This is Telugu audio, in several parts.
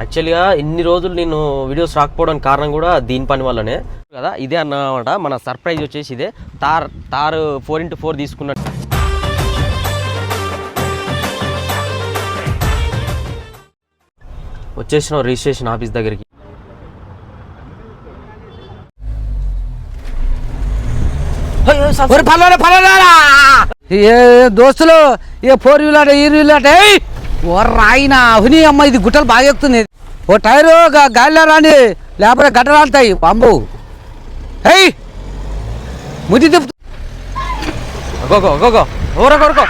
యాక్చువల్గా ఇన్ని రోజులు నేను వీడియోస్ రాకపోవడానికి కారణం కూడా దీని పని వల్లనే. కదా ఇదే అన్నమాట. మన సర్ప్రైజ్ వచ్చేసి ఇదే. Thar Thar four into four తీసుకున్నట్టు. వచ్చేసిన రిజిస్ట్రేషన్ ఆఫీస్ దగ్గరికి. దోస్తులు ఏ ఫోర్ వీలర్ ఈ వీలర్ ఓ రాయిన హుని అమ్మ ఇది గుట్టలు బాగా ఎక్కుతుంది ఓ టైరు గా- గాలిలో రాని లేకపోతే గడ్డరాలుతాయి పంపు హెయ్ ముది తిప్పు గోగో గోగో ఓరో కొరకో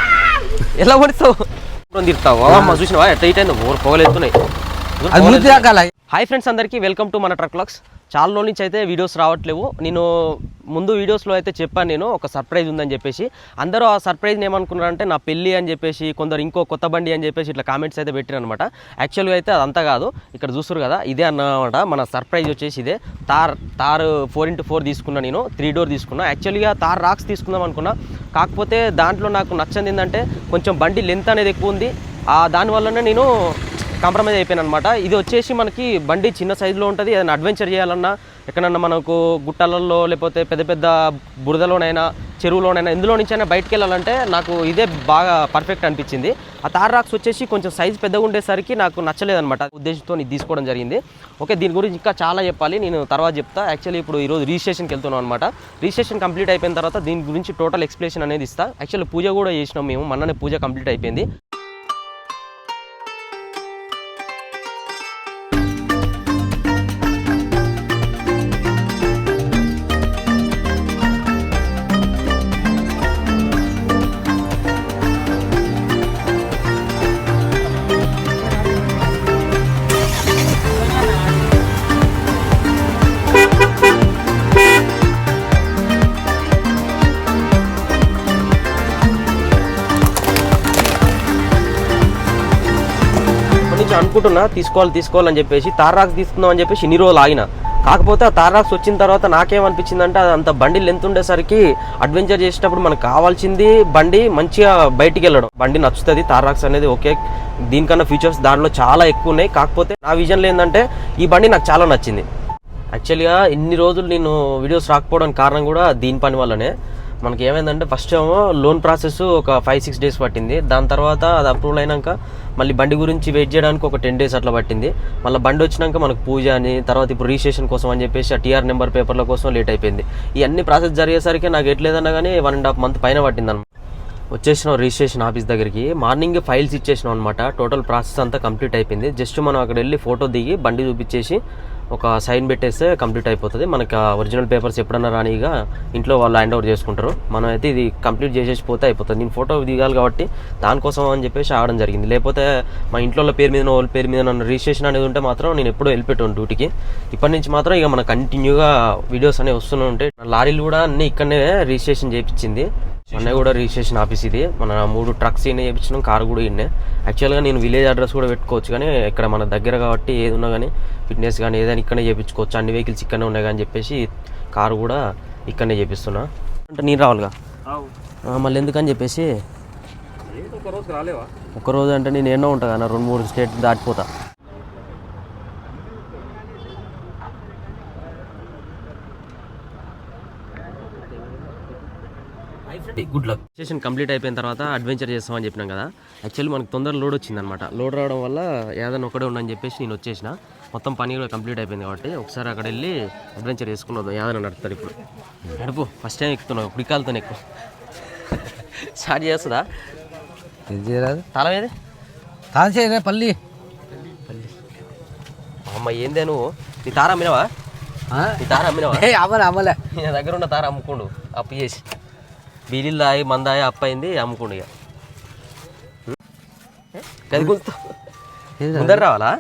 ఎలా పడుతావు తిరుతావు అమ్మ చూసినావా? ఎట్లా ఇట్ అయింది పొగలేస్తున్నాయి అది ముది దాకాల హాయ్ ఫ్రెండ్స్ అందరికీ వెల్కమ్ టు మన ట్రక్ లాక్స్ చాలా రోజుల నుంచి అయితే వీడియోస్ రావట్లేవు. నేను ముందు వీడియోస్లో అయితే చెప్పాను నేను ఒక సర్ప్రైజ్ ఉందని చెప్పేసి. అందరూ ఆ సర్ప్రైజ్ని ఏమనుకున్నారంటే నా పెళ్ళి అని చెప్పేసి కొందరు ఇంకో కొత్త బండి అని చెప్పేసి ఇట్లా కామెంట్స్ అయితే పెట్టారు అనమాట యాక్చువల్గా అయితే అదంతా కాదు ఇక్కడ చూస్తారు కదా ఇదే అన్నమాట. మన సర్ప్రైజ్ వచ్చేసి ఇదే. Thar Thar four into four తీసుకున్నా నేను త్రీ డోర్ తీసుకున్నా. యాక్చువల్గా తార్ రాక్స్ తీసుకుందాం అనుకున్నా. కాకపోతే దాంట్లో నాకు నచ్చింది ఏంటంటే కొంచెం బండి లెంత్ అనేది ఎక్కువ ఉంది. దానివల్లనే నేను కాంప్రమైజ్ అయిపోయాను అనమాట ఇది వచ్చేసి మనకి బండి చిన్న సైజులో ఉంటుంది. ఏదైనా అడ్వెంచర్ చేయాలన్నా ఎక్కడన్నా మనకు గుట్టలలో లేకపోతే పెద్ద పెద్ద బురదలోనైనా చెరువులోనైనా ఇందులో నుంచి అయినా బయటకు వెళ్ళాలంటే నాకు ఇదే బాగా పర్ఫెక్ట్ అనిపించింది. ఆ తార్ రాక్స్ వచ్చేసి కొంచెం సైజ్ పెద్దగా ఉండేసరికి నాకు నచ్చలేదనమాట. ఉద్దేశంతో ఇది తీసుకోవడం జరిగింది. ఓకే దీని గురించి ఇంకా చాలా చెప్పాలి. నేను తర్వాత చెప్తా. యాక్చువల్లీ ఇప్పుడు ఈరోజు రిజిస్ట్రేషన్కి వెళ్తున్నాం అనమాట. రిజిస్ట్రేషన్ కంప్లీట్ అయిపోయిన తర్వాత దీని గురించి టోటల్ ఎక్స్ప్లెనేషన్ అనేది ఇస్తా. యాక్చువల్లీ పూజ కూడా చేసినాం మేము. మొన్ననే పూజ కంప్లీట్ అయిపోయింది. అప్పటి నుంచి అనుకుంటున్నా తీసుకోవాలి తీసుకోవాలని చెప్పేసి తారాక్స్ తీసుకుందాం అని చెప్పేసి ఇన్ని రోజులు ఆగిన. కాకపోతే ఆ తారాక్స్ వచ్చిన తర్వాత నాకేమనిపించిందంటే అది అంత బండి లెంత్ ఉండేసరికి అడ్వెంచర్ చేసేటప్పుడు మనకు కావాల్సింది బండి మంచిగా బయటికి వెళ్ళడం. బండి నచ్చుతుంది తారాక్స్ అనేది ఓకే. దీనికన్నా ఫీచర్స్ దాంట్లో చాలా ఎక్కువ ఉన్నాయి. కాకపోతే నా విజన్లో ఏంటంటే ఈ బండి నాకు చాలా నచ్చింది. యాక్చువల్గా ఇన్ని రోజులు నేను వీడియోస్ రాకపోవడానికి కారణం కూడా దీని పని వల్లనే. మనకి ఏమైందంటే ఫస్ట్ ఏమో లోన్ ప్రాసెస్ ఒక ఫైవ్ సిక్స్ డేస్ పట్టింది. దాని తర్వాత అది అప్రూవల్ అయినాక మళ్ళీ బండి గురించి వెయిట్ చేయడానికి ఒక టెన్ డేస్ అట్లా పట్టింది. మళ్ళీ బండి వచ్చినాక మనకు పూజ అని తర్వాత ఇప్పుడు రిజిస్ట్రేషన్ కోసం అని చెప్పేసి ఆ టీఆర్ నెంబర్ పేపర్ల కోసం లేట్ అయిపోయింది. ఈ అన్ని ప్రాసెస్ జరిగేసరికి నాకు ఎట్లేదన్నా కానీ వన్ అండ్ హాఫ్ మంత్ పైన పట్టింది అనమాట వచ్చేసిన రిజిస్ట్రేషన్ ఆఫీస్ దగ్గరికి. మార్నింగ్ ఫైల్స్ ఇచ్చేసినాం అనమాట టోటల్ ప్రాసెస్ అంతా కంప్లీట్ అయిపోయింది. జస్ట్ మనం అక్కడ వెళ్ళి ఫోటో దిగి బండి చూపించేసి ఒక సైన్ పెట్టేస్తే కంప్లీట్ అయిపోతుంది. మనకి ఒరిజినల్ పేపర్స్ ఎప్పుడన్నా రానిగా ఇంట్లో వాళ్ళు హ్యాండ్ ఓవర్ చేసుకుంటారు. మనం అయితే ఇది కంప్లీట్ చేసేసి పోతే అయిపోతుంది. నేను ఫోటో దిగాలి కాబట్టి దానికోసం అని చెప్పేసి ఆడడం జరిగింది. లేకపోతే మా ఇంట్లో పేరు మీద వాళ్ళ పేరు మీద నన్ను రిజిస్ట్రేషన్ అనేది ఉంటే మాత్రం నేను ఎప్పుడూ వెళ్ళిపెట్టాను డ్యూటీకి. ఇప్పటి నుంచి మాత్రం ఇక మన కంటిన్యూగా వీడియోస్ అనేవి వస్తూనే ఉంటాయి. లారీలు కూడా అన్నీ ఇక్కడనే రిజిస్ట్రేషన్ చేయించింది. అన్నయ్య కూడా రిజిస్ట్రేషన్ ఆఫీస్ ఇది. మన మూడు ట్రక్స్ ఇన్నే చేయించినాం కారు కూడా ఇన్నే యాక్చువల్గా నేను విలేజ్ అడ్రస్ కూడా పెట్టుకోవచ్చు కానీ ఇక్కడ మన దగ్గర కాబట్టి ఏది ఉన్నా కానీ ఫిట్నెస్ కానీ ఏదైనా ఇక్కడనే చేయించుకోవచ్చు అన్ని వెహికల్స్ ఇక్కడనే ఉన్నాయి కానీ చెప్పేసి కారు కూడా ఇక్కడనే చేపిస్తున్నా. అంటే నేను రావాలిగా? మళ్ళీ ఎందుకని చెప్పేసి? ఒక రోజు అంటే నేను ఎన్నో ఉంటా కానీ రెండు మూడు స్టేట్ దాటిపోతా. గుడ్ లక్ స్టేషన్ కంప్లీట్ అయిపోయిన తర్వాత అడ్వెంచర్ చేస్తామని చెప్పినాం కదా. యాక్చువల్లీ మనకు తొందర లోడ్ వచ్చిందనమాట లోడ్ రావడం వల్ల ఏదైనా ఒకడే ఉండని చెప్పేసి నేను వచ్చేసిన. మొత్తం పని కూడా కంప్లీట్ అయిపోయింది కాబట్టి ఒకసారి అక్కడ వెళ్ళి అడ్వెంచర్ చేసుకుని వద్దాం. ఏదైనా నడుపుతాడు ఇప్పుడు. నడుపు. ఫస్ట్ టైం ఎక్కుతున్నావు. ఇప్పుడు కాలుతో ఎక్కువ. స్టార్ట్ చేస్తుందా? చేయరాదు. తాళం ఏది? చేయరా పల్లి. అమ్మ ఏందే నువ్వు? నీ తార అమ్మినవా? ఆ? నీ తార అమ్మినవా? ఏ అమ్మలే అమ్మలే నీ దగ్గర ఉన్న తార అమ్ముకోండు. అప్పు చేసి. బీడీలు తాగి మందాయి అప్పు అయింది అమ్ముకోండు ఇక. గది ముందర రావాలా?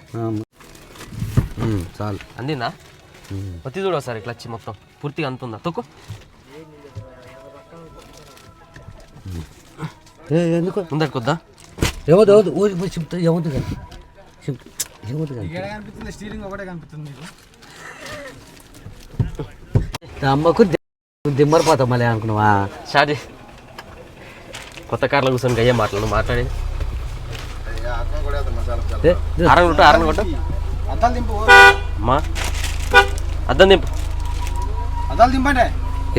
చాలు. అందిందా? ఒత్తి చూడు ఒకసారి క్లచ్ మొత్తం. పూర్తిగా అంతుందా? తొక్కు. ఎందుకు? ముందరికి వద్దా? ఏమవుతుంది ఏమవుతుంది ఊరి పోయి చెప్తా ఏమవుతుంది కానీ. చెప్తా ఏమవుతుంది కానీ. కనిపిస్తుంది స్టీరింగ్ ఒకటే కనిపిస్తుంది మీకు నా అమ్మకు దిమ్మరిపోతాం మళ్ళీ అనుకున్నావా? చేయి. కొత్త కార్లో కూర్చొని గయ్యే మాట్లాడు మాట్లాడేది ఏ, ఏ, ఆరని కొట్టు ఆరని కొట్టు. అమ్మా అద్దం దింపు. అద్దాలు దింపండి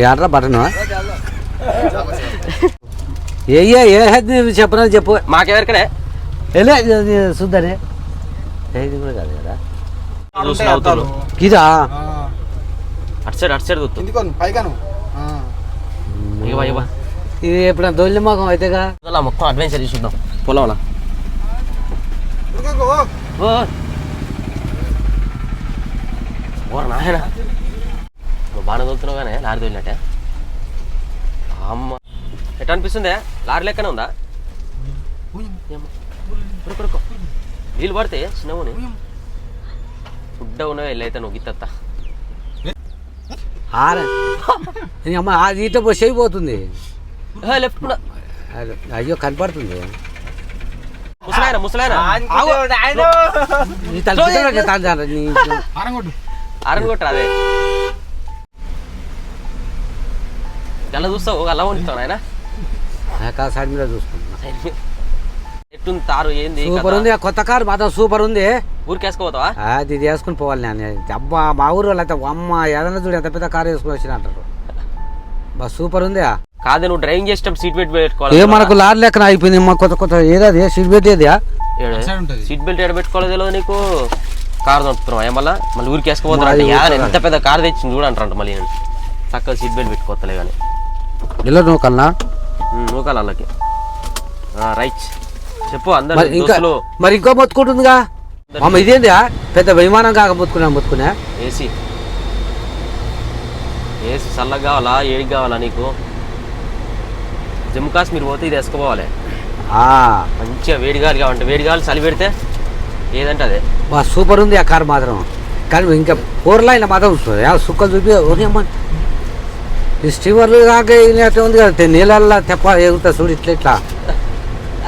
ఏడ్రా బటన్? ఏయ్యా ఏ హెడ్ చెప్పరా చెప్పు. మాకెవరికనే? వెళ్ళే చూద్దానే ఇది కూడా కాదు కదా? చూసిన అవుతాను ఇదా? అటు సైడ్ అటు సైడ్ పైగాను. ఇవ్వ ఇవ్వ. ఇది ఎప్పుడైనా దొల్లి మొఖం అయితేగా? మొత్తం అడ్వెంచర్ చూద్దాం. పొలంలా ఓర నాయన. నువ్వు బాగానే తోలుతున్నావు కానీ లారీ తోలినట్టే. అమ్మ. ఎట్లా అనిపిస్తుంది లారీ లెక్కనే ఉందా. నీళ్ళు పడితే చిన్నవుని ఫుడ్ ఉన్నవే వెళ్ళైతే నువ్వు గిత్తత్తా. ఆర నీ అమ్మ అది ఇట పోయి చేయి పోతుంది. లెఫ్ట్ అరే, అయ్యో కనపడుతుంది. ముసలాయన ముసలాయన. నీ అదే. గల్ల చూస్తావు గల్ల కొనిస్తావు ఆయన ఆ సైడ్ మీద చూసుకుంటున్నా. ఎట్టుంది తారు ఏంది సూపర్ ఉంది కొత్త కారు మాత్రం సూపర్ ఉంది. ఊరికేసుకోపోతావా? అది ఇది వేసుకుని పోవాలి నేను. అబ్బా మా ఊరు వాళ్ళు అయితే అమ్మ ఏదైనా చూడు ఎంత పెద్ద కారు వేసుకుని వచ్చిన అంటారు. బా సూపర్ ఉంది కాదు నువ్వు డ్రైవింగ్ చేసేటప్పుడు సీట్ బెల్ట్ పెట్టుకోవాలి ఏ మనకు లారీ లెక్కన అయిపోయింది మా కొత్త కొత్త ఏదది? సీట్? సైడ్ ఉంటది. సీట్ బెల్ట్ ఎక్కడ పెట్టుకోవాలి తెలియదు నీకు? కారు నడుపుతున్నావు ఏ మళ్ళీ? ఊరికి వేసుకోపోతున్నా ఎంత పెద్ద కారు తెచ్చింది చూడంటారంట మళ్ళీ నేను. చక్కగా సీట్ బెల్ట్ పెట్టుకోవట్లే కానీ ఇలా కన్నా నూకాలి వాళ్ళకి రైట్. చెప్పు అందరు మరి ఇంకా దోస్తులు. మరి ఇంకో మొత్తుకుంటుందిగా? అమ్మ ఇదేంది పెద్ద విమానం కాక మొత్తుకున్నా మొత్తుకున్నా? ఏసీ. ఏసీ చల్లగా కావాలా? ఏడికి కావాలా నీకు? జమ్మూ కాశ్మీర్ పోతే ఇది వేసుకోపోవాలి ఆ, మంచిగా వేడి గాలి కావాలంటే. వేడి గాలి చలి పెడితే ఏదంటే అదే బా సూపర్ ఉంది ఆ కారు మాత్రం. కానీ ఇంకా ఫోర్ లైన్ మాత్రం యా సుక్కలు చూపి ఈ స్టీమర్లు కాక ఇట్లా ఉంది కదా నీళ్ళల్లో తెప్ప ఎగురుతా చూడు ఇట్లా ఇట్లా.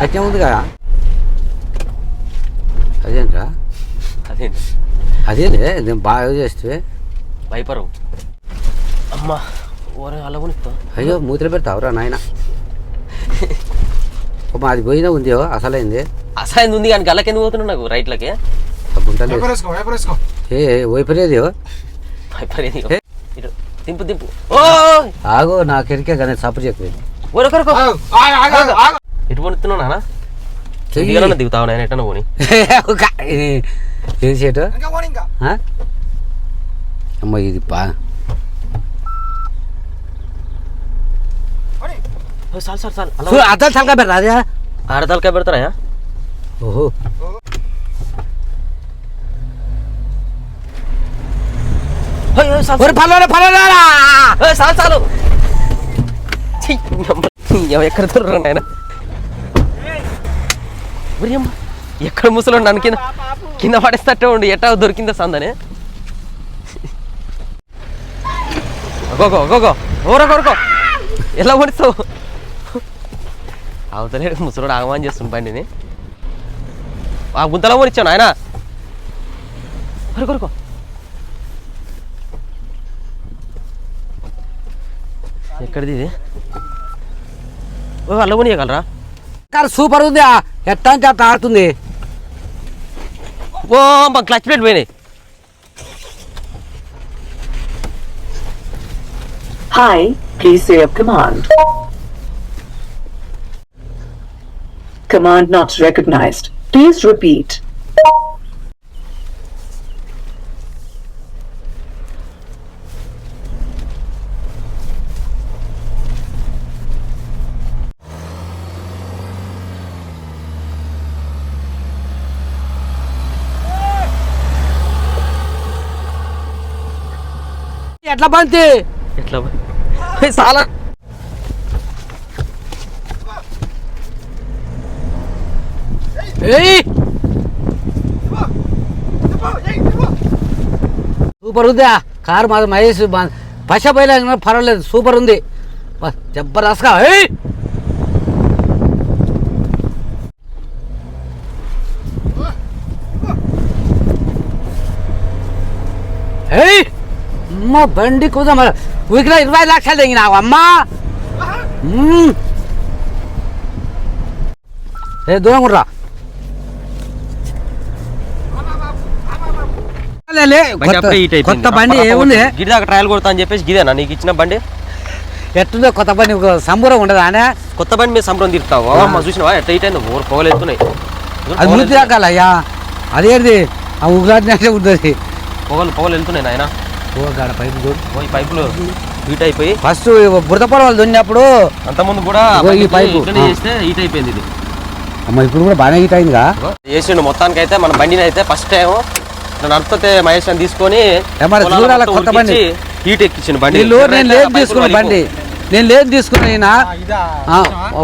అట్లా ఉంది కదా అదేంట్రా? అదే అదేనే నేను బాగా చేస్తే? వైపరు. అమ్మా ఓరే అలా కొనిస్తా అయ్యో మూతిలో పెడతావురా నాయన. అది పోయినా ఉంది అసలైంది? అసలు ఉంది కానీ గల్లకి ఎందుకు పోతున్నావు నాకు? రైట్లకి ఏ వైపరేది వైపర్ ఏది ఇటు దింపు దింపు. ఓ ఆగో నాకు ఎరికే కానీ సపోర్ట్ చెప్పేది. ఎటు చెయ్యి. దిగాలన్నా దిగుతావు నేను ఎటన్నా పోని? ఇంకా ఆ? అమ్మ ఇది బా. పోనీ. ఓ, చాలు చాలు చాలు. అలా చూడు అద్దాలు తలకా పెట్టరా అదే ఆడతలకాయ పెడతారా ఓహో. ఒరే చాలు. చాలు ఎక్కడ దొరకండి ఆయన అమ్మ, ఎక్కడ ముసలోడు నన్ను కింద కింద పడేస్తట్టే ఉండి. ఎట్టా దొరికిందా సందని. గోగో గోగో ఓరో కొరకో ఎలా పడిస్తావు అవతలే ముసలోడు ఆగమాన్ చేస్తుంది బండిని. ఆ గుంతలో పోనిచ్చాను ఆయన కొరకు కొరకు ఎక్కడిది ఇది? ఓ అల్ల కొనియగలరా? కారు సూపర్ ఉంది ఆ. ఎట్టా అంటే అట్లా ఆడుతుంది ఓ మా క్లచ్ ప్లేట్ పోయినాయి Hi, please say a command. Command not recognized. Please ఎట్లా బంతి? ఎట్లా చాలా సూపర్ ఉంది? కారు మాత్రం మహేష్ పశ పోయినా పర్వాలేదు సూపర్ ఉంది. జబర్దస్త్గా ఏయ్! ఏయ్! అమ్మ బండి కుదా మరి వీకిలో ఇరవై లక్షలు తెగినావు అమ్మా. మ్మ్. ఏ దూరం రా లే, లే, బండి కొత్త- బండి ఏముంది? దాకా ట్రయల్ కొడతా అని చెప్పేసి గిదేనా నీకు ఇచ్చిన బండి? ఎట్టుందో కొత్త బండి సంబూరం ఉండదు అనే? కొత్త బండి మీద సంబరం తిరుగుతావు అమ్మ చూసినావా? హీట్ అయింది? ఊరు పొగలు ఎత్తున్నాయి ఊరు అది దాకాల అయ్యా అదేంటి ఆ ఉగ్రాడినట్టే ఉంటుంది. పొగలు పొగలు వెళ్తున్నాయి నాయన. ఓ గాడ పైపు చూడు ఈ పైపులు హీట్ అయిపోయి. ఫస్ట్ బురద పొడవలు దున్నప్పుడు అంతకుముందు కూడా ఈ పైపు. ఇట్లనే. చేస్తే హీట్ అయిపోయింది ఇది. అమ్మ ఇప్పుడు కూడా బాగానే హీట్ అయిందిగా? చేసిండు మొత్తానికి అయితే మన బండిని అయితే ఫస్ట్ టైం నడిపితే మహేష్ అని తీసుకొని పొలాల కొత్త బండి? హీట్ ఎక్కించిండు బండి. నేను లేదు తీసుకున్న. బండి. నేను లేదు తీసుకున్నా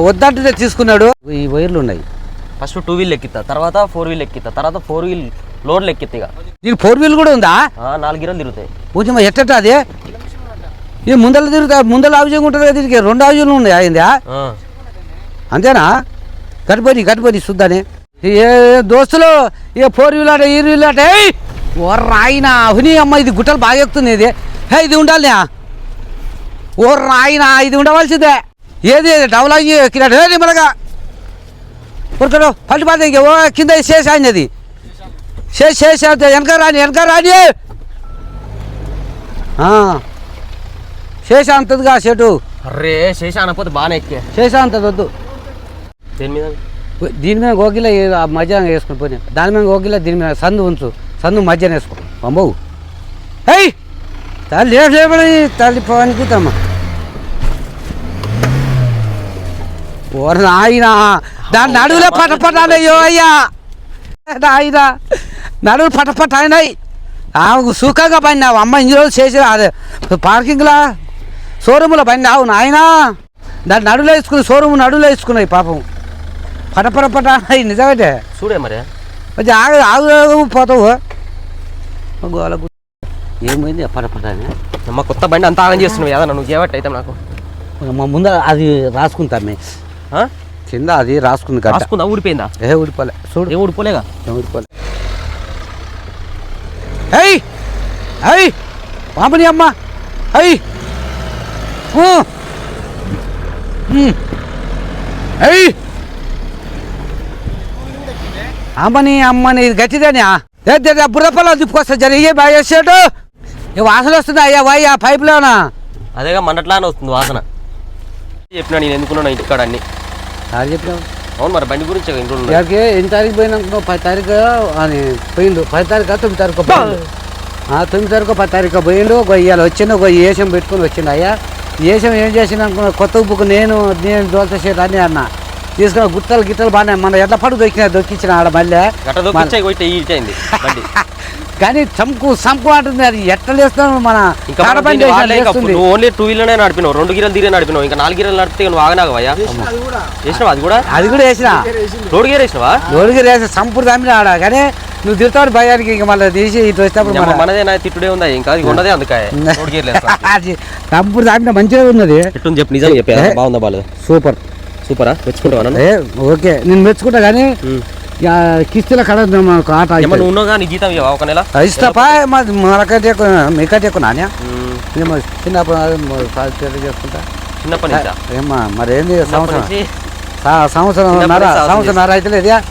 వద్దంటే తీసుకున్నాడు. ఈ వైర్లు ఉన్నాయి. ఫస్ట్ టూ వీల్ ఎక్కిస్తా తర్వాత ఫోర్ వీల్ ఎక్కిస్తా తర్వాత ఫోర్ వీల్ లోడ్లు ఎక్కిత్తా ఇక. దీని ఫోర్ వీల్ కూడా ఉందా? నాలుగు గిరలు తిరుగుతాయి. కొంచెం ఎట్టట అది? ఈ ముందల తిరుగుతా ముందల ఆవుజంగా ఉంటుంది కదా దీనికి? రెండు ఆవుజులు ఉన్నాయి అయిందా. అంతేనా? కట్టుపోయి కట్టుపోయి చూద్దాని ఏ దోస్తులు ఏ ఫోర్ వీల్ అట ఈ వీల్ అట ఏయ్! ఓ రాయినా హుని అమ్మ ఇది గుట్టలు బాగా ఎక్కుతుంది ఇది. హే ఇది ఉండాలి ఓ రాయినా ఇది ఉండవలసిందే. ఏది డబుల్ అయ్యి ఎక్కినట్టు. నిమ్మలగా. ఉరకడు పల్లి పాత ఇంక. ఓ కింద చేసి ఆయన అది చేసి చేసి వెనక రాని వెనక రాని. చేసా అంతదిగా చెటు అర్రే శేష అనకపోతే బాగానే ఎక్కే. చేసా అంతది వద్దు. దేని మీద? దీని మీద గోగిల మధ్యాహ్నం వేసుకుని పోనీ. దాని మీద గోగిల దీని మీద సందు ఉంచు. సందు మధ్యాహ్నం వేసుకో అమ్మవు ఏయ్! తల్లి లేపు లేపడి తల్లి పనికితమ్మా ఓరి నాయనా దాని నడువులే పట పటాలయ్యో అయ్యా. నాయనా నడువులు పట పట అయినాయి. ఆమెకు సుఖంగా పడినావు. అమ్మ ఇన్ని రోజులు చేసి అదే పార్కింగ్లా షోరూములో పడినావు నాయనా. దాన్ని నడువులో వేసుకుని షోరూమ్ నడువులో వేసుకున్నాయి పాపం. పటపట పట అయి నిజమైతే చూడే మరి. కొంచెం ఆగు ఆగు పోతావు. గోల ఏమైంది పటపట అని? అమ్మ కొత్త బండి అంతా ఆగం చేస్తున్నావు. ఏదన్నా నువ్వు చేయబట్టి అయితే నాకు. మా ముందర అది రాసుకుంటామే. ఆ? కింద అది రాసుకుంది రాసుకుందా? ఊడిపోయిందా? ఏ ఊడిపోలే. చూడు. ఏం ఊడిపోలేగా? ఏం ఊడిపోలే. ఏయ్! ఏయ్! పాపని అమ్మ! ఏయ్. ఏయ్! అమ్మని అమ్మని ఇది గట్టిదేనా? బుర్రపల్ల తిప్పుకొస్తా జరిగే బాగా చేసాడు వాసన వస్తుంది? అయ్యా వాయి ఆ పైపులోనా? అదేగా మండట్లానే వస్తుంది వాసన. చెప్పినా నేను ఎందుకున్నాను ఇంటికాడ అన్ని సార్ చెప్పినావు? అవును మరి బండి గురించి. ఇక్కడికి ఎన్ని తారీఖు పోయినాక పది తారీఖు అని పోయిండు. పది తారీఖు తొమ్మిది తారీఖు తొమ్మిది తారీఖు పది తారీఖు పోయిండు. ఇవాళ వచ్చిండు. ఒక ఏషం పెట్టుకుని వచ్చిండు. అయ్యా ఏషం ఏం చేసిండు అనుకున్నా కొత్త బుక్ నేను నేను దోల్త షేట్ అని అన్న. తీసుకున్న గుట్టలు గిట్టలు బాగానే మన ఎట్ల పడు దొక్కిన దొక్కించిన ఆడ మళ్ళీ కానీ చంకు సంకు అంటుంది అది ఎట్లా లేస్తాను మన. నువ్వు ఓన్లీ టూ వీలర్నే నడిపినావు రెండు గిరలు తీరే నడిపినావు ఇంకా నాలుగు గిరలు నడిపితే నువ్వు ఆగనాగవయ్యా అది కూడా. చేసినావా అది కూడా? అది కూడా వేసిన? Road gear వేసినావా? లోడికి వేసి సంపూర్ దామిన ఆడ? కానీ నువ్వు తిరుగుతావు భయానికి ఇంక మళ్ళీ తీసి ఇటు వచ్చినప్పుడు మనదే నా తిట్టుడే ఉందా? ఇంకా ఇది ఉన్నదే అందుకే గేర్ అది సంపూర్ దామిన మంచిగా ఉన్నది. ఎట్టుంది చెప్పు నిజం చెప్పా? బాగుందా బాగాలేదు సూపర్. సూపరా? మెచ్చుకుంటావా ఓకే. నేను మెచ్చుకుంటా కానీ కిస్తీల కడ మనకు ఆట జీతం ఒక నెల? ఇష్టపా మాది ఎక్కువ మీకంటే ఎక్కువ మేము. చిన్నప్పుడు చేసుకుంటా. ఏమ్మా మరి ఏంది చిన్నప్పటి సంవత్సరం? నుంచి? సా- సంవత్సరం చిన్నప్పటి నర నుంచి సంవత్సరం నర అయితే లేదా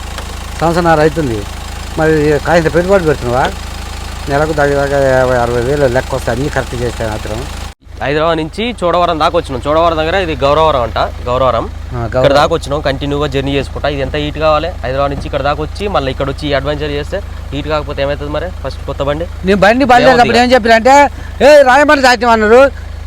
సంవత్సరం నర అవుతుంది. మరి కాయింత పెట్టుబడి పెడుతున్నావా? నెలకు దగ్గర దగ్గర యాభై అరవై వేలు లెక్క వస్తాయి. అన్నీ కరెక్ట్ చేస్తాను మాత్రం. హైదరాబాద్ నుంచి చోడవరం దాకా వచ్చినాం. చోడవరం దగ్గర ఇది గౌరవరం అంట గౌరవరం ఇక్కడ దాకా వచ్చినాం కంటిన్యూగా జర్నీ చేసుకుంటా. ఇది ఎంత హీట్ కావాలి? హైదరాబాద్ నుంచి ఇక్కడ దాకా వచ్చి మళ్ళీ ఇక్కడ వచ్చి అడ్వెంచర్ చేస్తే హీట్ కాకపోతే ఏమవుతుంది మరి? ఫస్ట్ కొత్త బండి? నేను బండి బయలుదేరినప్పుడు ఏం చెప్పినంటే ఏ రాయమని దాటి అన్నారు.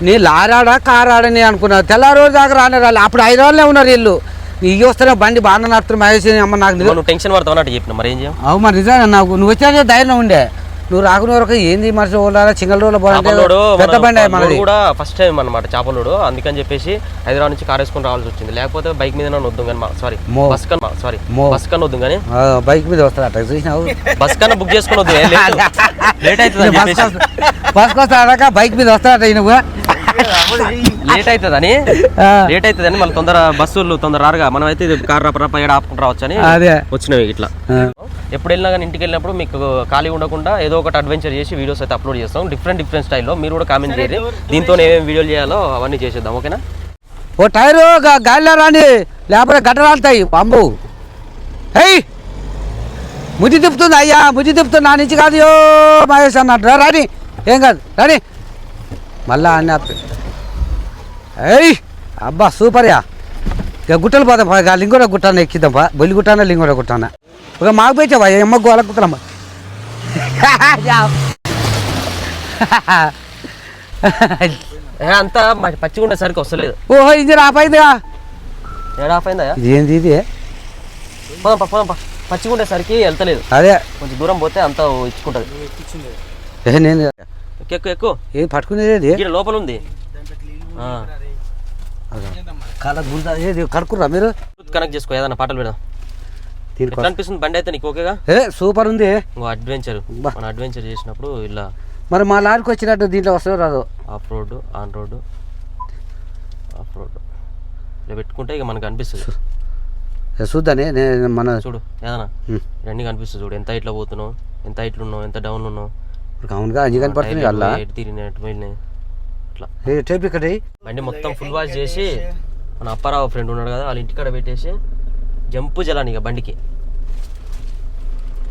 నీ లారాడా కారాడని అనుకున్నా తెల్లారి రోజు దాకా రానే రాలే. అప్పుడు హైదరాబాద్లో ఉన్నారు వీళ్ళు. నీకు వస్తేనే బండి బాగా నడుతున్నారు మహేష్ అమ్మ నాకు టెన్షన్ పడతావు అన్నట్టు చెప్పిన మరి ఏం చేయం? అవు మరి నిజంగా నాకు నువ్వు వచ్చాక ధైర్యం ఉండే. నువ్వు రాకునే వరకు ఏంది మనిషి పోలారా చింగల్ రోజులు పోవాలంటే పెద్ద బండి మనది. కూడా ఫస్ట్ టైం అనమాట చేపలోడు అందుకని చెప్పేసి హైదరాబాద్ నుంచి కార్ వేసుకొని రావాల్సి వచ్చింది. లేకపోతే బైక్ మీద వద్దు కానీ సారీ. బస్ కన్నా సారీ. బస్ కన్నా వద్దు కానీ. బైక్ మీద వస్తారట చూసినావు? బస్ కన్నా బుక్ చేసుకుని వద్దు. లేట్. అవుతుంది బస్ వస్తాడక బైక్ మీద వస్తాడట ఈయన కూడా. లేట్ అవుతుందని? లేట్ అవుతుందని మళ్ళీ తొందర బస్సులు తొందర రారుగా. మనం అయితే కార్ రప్ప రప్ప ఏడ ఆపుకుంటూ రావచ్చు అని అదే. వచ్చినవి ఇట్లా. ఎప్పుడు వెళ్ళినా కానీ ఇంటికి వెళ్ళినప్పుడు మీకు ఖాళీ ఉండకుండా ఏదో ఒకటి అడ్వెంచర్ చేసి వీడియోస్ అయితే అప్లోడ్ చేస్తాం. డిఫరెంట్ డిఫరెంట్ స్టైల్లో మీరు కూడా కామెంట్ చేయండి. దీంతో ఏమేమి వీడియోలు చేయాలో అవన్నీ చేసేద్దాం ఓకేనా? ఓ టైరు గా- గాలిలో రాని లేకపోతే గడ్డ రాలుతాయి. పంపు హెయ్ ముజి తిప్పుతుంది అయ్యా ముజి తిప్పుతుంది. నా నుంచి కాదు. యో మహేష్ అన్నట్టు రాని. ఏం కాదు. రాని. మళ్ళా అన్న ఏయ్! అబ్బా సూపర్ యా. ఇక గుట్టలు పోదాం ఇక లింగోడ గుట్టాన ఎక్కిద్దాం పా. బొల్లి గుట్టాన లింగోడ గుట్టాన? ఒక మాకు పోయిచావా ఎమ్మ గోల కుక్కలమ్మ? అంతా మ- పచ్చిగా ఉండేసరికి వస్తలేదు. ఓహో ఇంజిన్ ఆఫ్ అయిందిగా ఏడా ఆఫ్ అయిందా ఇది ఏంది ఇది? పోదాం పోదాం. పచ్చిగా ఉండేసరికి వెళ్తలేదు. అదే. కొంచెం దూరం పోతే అంతా ఇచ్చుకుంటది. నేను ఎక్కువ ఎక్కువ ఎక్కువ ఏది పట్టుకునేది ఇక్కడ లోపల ఉంది. కాళ్ళ గుంజ ఏది? కడుక్కుర్రా మీరు? కనెక్ట్ చేసుకో ఏదైనా పాటలు పెడదాం. ఎట్లా అనిపిస్తుంది బండి అయితే నీకు ఓకేగా? ఏ సూపర్ ఉంది. అడ్వెంచర్. మన అడ్వెంచర్ చేసినప్పుడు ఇలా. మరి మా లారీకి వచ్చినట్టు దీంట్లో వస్తుందో రాదు? Off road on road off road ఇలా పెట్టుకుంటే ఇక మనకు అనిపిస్తుంది. ఏ చూద్దానే నేను మన చూడు ఏదన్నా. ఇవన్నీ కనిపిస్తుంది చూడు. ఎంత హైట్లో పోతున్నావు ఎంత హైట్లో ఉన్నావు ఎంత డౌన్ ఉన్నావు. ఇప్పుడు అవునుగా అంజి కనపడుతుంది అలా. టేప్ ఇక్కడ. బండి మొత్తం ఫుల్ వాష్ చేసి మన అప్పారావు ఫ్రెండ్ ఉన్నాడు కదా వాళ్ళ ఇంటికాడ పెట్టేసి జంపు జలాని ఇక బండికి.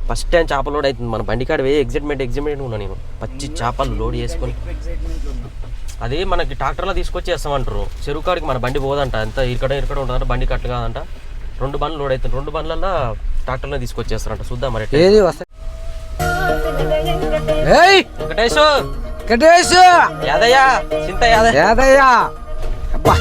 ఫస్ట్ టైం చేపలు లోడ్ అవుతుంది. మన బండి కాడ వేయి ఎగ్జైట్మెంట్ ఎగ్జైట్మెంట్ ఉన్నా నేను. పచ్చి చేపలు లోడ్ చేసుకొని. అది మనకి ట్రాక్టర్లో తీసుకొచ్చి వేస్తామంటారు చెరువు కాడికి మన బండి పోదంట. ఎంత ఇక్కడ ఇక్కడ ఉంటుందంట బండి కట్టు కాదంట రెండు బండ్లు లోడ్ అవుతుంది. రెండు బండ్లల్లో ట్రాక్టర్లో తీసుకొచ్చేస్తారంట. చూద్దాం మరి. ఏది ఏయ్! యాదయ్య! చింత యాదయ్య! ఏదయ్యా అబ్బా!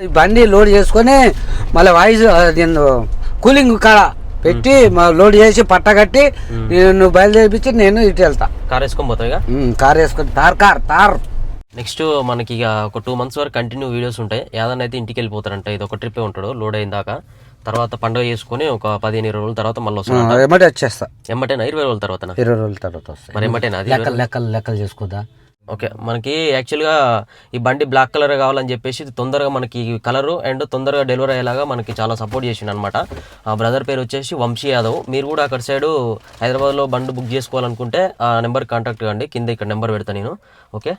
ఈ బండి లోడ్ చేసుకొని మళ్ళీ వాయిస్ నేను కూలింగ్ కాడ పెట్టి లోడ్ చేసి పట్ట కట్టి నేను నువ్వు బయలుదేరిపించి నేను ఇటు వెళ్తా. కార్ వేసుకొని ఉమ్, కార్ వేసుకొని తార్ కార్ తార్. నెక్స్ట్ మనకి ఇక ఒక టూ మంత్స్ వరకు కంటిన్యూ వీడియోస్ ఉంటాయి. యాదన్ అయితే ఇంటికి వెళ్ళిపోతారంట ఇది ఒక ట్రిప్పే ఉంటాడు. లోడ్ అయిన దాకా. తర్వాత పండుగ చేసుకొని ఒక పదిహేను ఇరవై రోజుల తర్వాత మళ్ళీ ఆ, వస్తాడు ఎమ్మటే వచ్చేస్తా ఎమ్మటేనా? ఇరవై రోజుల తర్వాత ఇరవై రోజుల తర్వాత వస్తాయి. మరి ఎమ్మటేనా? అది లెక్కలు లెక్కలు లెక్కలు చేసుకోదా? ఓకే. మనకి యాక్చువల్గా ఈ బండి బ్లాక్ కలర్ కావాలని చెప్పేసి తొందరగా మనకి కలరు అండ్ తొందరగా డెలివరీ అయ్యేలాగా మనకి చాలా సపోర్ట్ చేసిండు అనమాట ఆ బ్రదర్ పేరు వచ్చేసి వంశీ యాదవ్. మీరు కూడా అక్కడ సైడు హైదరాబాద్లో బండి బుక్ చేసుకోవాలనుకుంటే ఆ నెంబర్ కాంటాక్ట్ కండి కింద ఇక్కడ నెంబర్ పెడతా నేను. ఓకే?